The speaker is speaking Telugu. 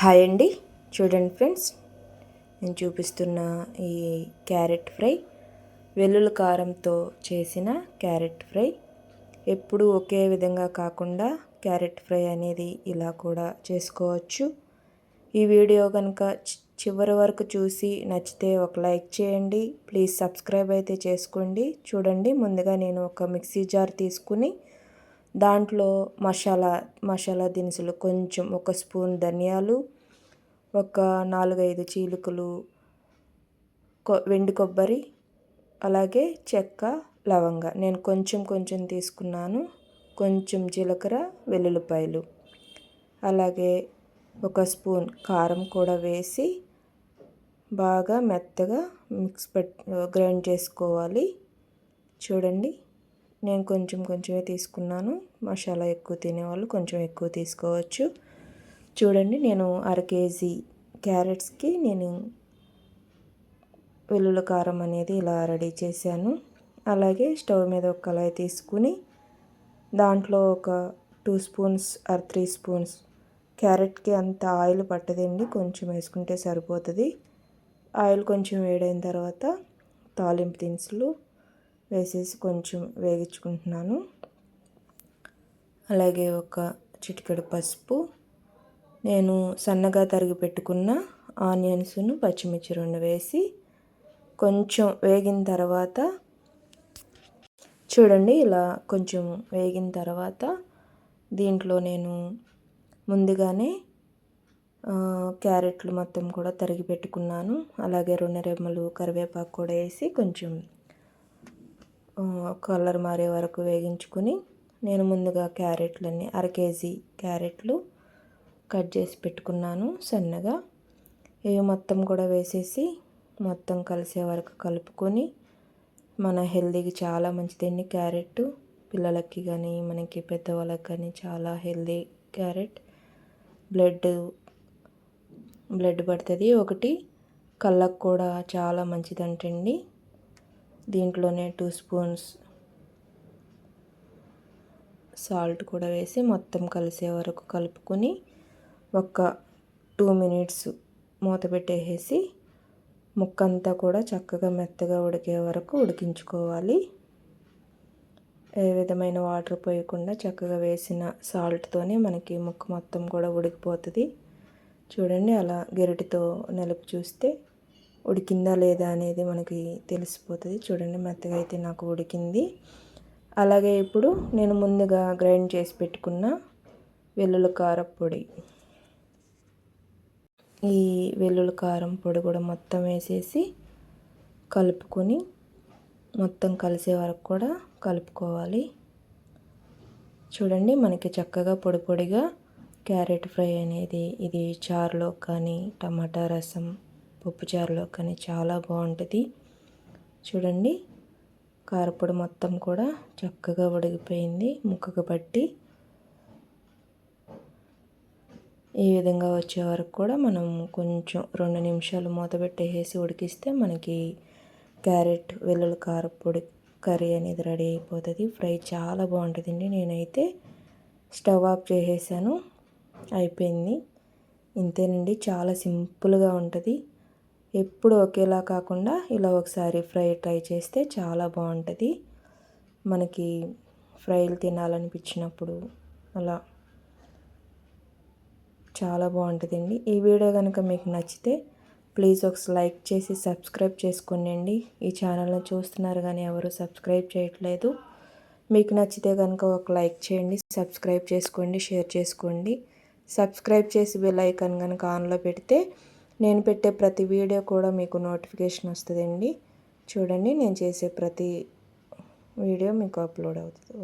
హాయ్ అండి. చూడండి ఫ్రెండ్స్ నేను చూపిస్తున్న ఈ క్యారెట్ ఫ్రై వెల్లుల్లి కారంతో చేసిన క్యారెట్ ఫ్రై. ఎప్పుడు ఒకే విధంగా కాకుండా క్యారెట్ ఫ్రై అనేది ఇలా కూడా చేసుకోవచ్చు. ఈ వీడియో కనుక చివరి వరకు చూసి నచ్చితే ఒక లైక్ చేయండి. ప్లీజ్ సబ్స్క్రైబ్ అయితే చేసుకోండి. చూడండి ముందుగా నేను ఒక మిక్సీ జార్ తీసుకుని దాంట్లో మసాలా మసాలా దినుసులు కొంచెం ఒక స్పూన్ ధనియాలు ఒక నాలుగైదు చీలుకలు వెండి కొబ్బరి అలాగే చెక్క లవంగ. నేను కొంచెం కొంచెం తీసుకున్నాను. కొంచెం జీలకర్ర వెల్లుల్లిపాయలు. అలాగే ఒక స్పూన్ కారం కూడా వేసి బాగా మెత్తగా మిక్స్ పెట్ గ్రైండ్ చేసుకోవాలి. చూడండి. నేను కొంచెం కొంచెమే తీసుకున్నాను. మసాలా ఎక్కువ తినేవాళ్ళు కొంచెం ఎక్కువ తీసుకోవచ్చు. చూడండి నేను అర కేజీ క్యారెట్స్కి నేను వెల్లుల్లి కారం అనేది ఇలా రెడీ చేశాను. అలాగే స్టవ్ మీద ఒక కళాయి తీసుకుని దాంట్లో ఒక two spoons or three spoons క్యారెట్కి అంత ఆయిల్ పట్టదండి. కొంచెం వేసుకుంటే సరిపోతుంది. ఆయిల్ కొంచెం వేడైన తర్వాత తాలింపు దినుసులు వేసేసి కొంచెం వేగించుకుంటున్నాను. అలాగే ఒక చిటికెడు పసుపు. నేను సన్నగా తరిగి పెట్టుకున్న ఆనియన్స్ను పచ్చిమిర్చి రెండు వేసి కొంచెం వేగిన తర్వాత చూడండి ఇలా కొంచెం వేగిన తర్వాత దీంట్లో నేను ముందుగానే క్యారెట్లు మొత్తం కూడా తరిగి పెట్టుకున్నాను. అలాగే రెండు రెమ్మలు కరివేపాకు కూడా వేసి కొంచెం కలర్ మారే వరకు వేగించుకుని నేను ముందుగా క్యారెట్లన్నీ అర కేజీ క్యారెట్లు కట్ చేసి పెట్టుకున్నాను సన్నగా. ఇవి మొత్తం కూడా వేసేసి మొత్తం కలిసే వరకు కలుపుకొని మన హెల్దీకి చాలా మంచిదండి క్యారెట్. పిల్లలకి కానీ మనకి పెద్దవాళ్ళకి కానీ చాలా హెల్దీ క్యారెట్. బ్లడ్ బ్లడ్ పడుతుంది. ఒకటి కళ్ళకు కూడా చాలా మంచిదంటండి. దీంట్లోనే టూ స్పూన్స్ సాల్ట్ కూడా వేసి మొత్తం కలిసే వరకు కలుపుకొని ఒక టూ మినిట్స్ మూత పెట్టేసి ముక్క అంతా కూడా చక్కగా మెత్తగా ఉడికే వరకు ఉడికించుకోవాలి. ఏ విధమైన వాటర్ పోయకుండా చక్కగా వేసిన సాల్ట్తోనే మనకి ముక్క మొత్తం కూడా ఉడికిపోతుంది. చూడండి అలా గెరటితో నలుపు చూస్తే ఉడికిందా లేదా అనేది మనకి తెలిసిపోతుంది. చూడండి మెత్తగా అయితే నాకు ఉడికింది. అలాగే ఇప్పుడు నేను ముందుగా గ్రైండ్ చేసి పెట్టుకున్న వెల్లుల్లి కారం పొడి. ఈ వెల్లుల్లి కారం పొడి కూడా మొత్తం వేసేసి కలుపుకొని మొత్తం కలిసే వరకు కూడా కలుపుకోవాలి. చూడండి మనకి చక్కగా పొడి పొడిగా క్యారెట్ ఫ్రై అనేది ఇది చారులో కానీ టమాటా రసం పప్పుచారులో కానీ చాలా బాగుంటుంది. చూడండి కారపొడి మొత్తం కూడా చక్కగా ఉడికిపోయింది ముక్కకు పట్టి. ఈ విధంగా వచ్చే వరకు కూడా మనం కొంచెం రెండు నిమిషాలు మూత పెట్టేసి ఉడికిస్తే మనకి క్యారెట్ వెల్లుల్లి కారపొడి కర్రీ అనేది రెడీ అయిపోతుంది. ఫ్రై చాలా బాగుంటుందండి. నేనైతే స్టవ్ ఆఫ్ చేసేసాను. అయిపోయింది. ఇంతేనండి. చాలా సింపుల్గా ఉంటుంది. ఎప్పుడు ఒకేలా కాకుండా ఇలా ఒకసారి ఫ్రై ట్రై చేస్తే చాలా బాగుంటుంది. మనకి ఫ్రైలు తినాలనిపించినప్పుడు అలా చాలా బాగుంటుందండి. ఈ వీడియో కనుక మీకు నచ్చితే ప్లీజ్ ఒక లైక్ చేసి సబ్స్క్రైబ్ చేసుకోండి ఈ ఛానల్ని చూస్తున్నారు కానీ ఎవరు సబ్స్క్రైబ్ చేయట్లేదు. మీకు నచ్చితే కనుక ఒక లైక్ చేయండి సబ్స్క్రైబ్ చేసుకోండి షేర్ చేసుకోండి. సబ్స్క్రైబ్ చేసి బెల్ ఐకాన్ కనుక ఆన్లో పెడితే నేను పెట్టే ప్రతి వీడియో కూడా మీకు నోటిఫికేషన్ వస్తుందండి. చూడండి నేను చేసే ప్రతి వీడియో మీకు అప్లోడ్ అవుతుంది.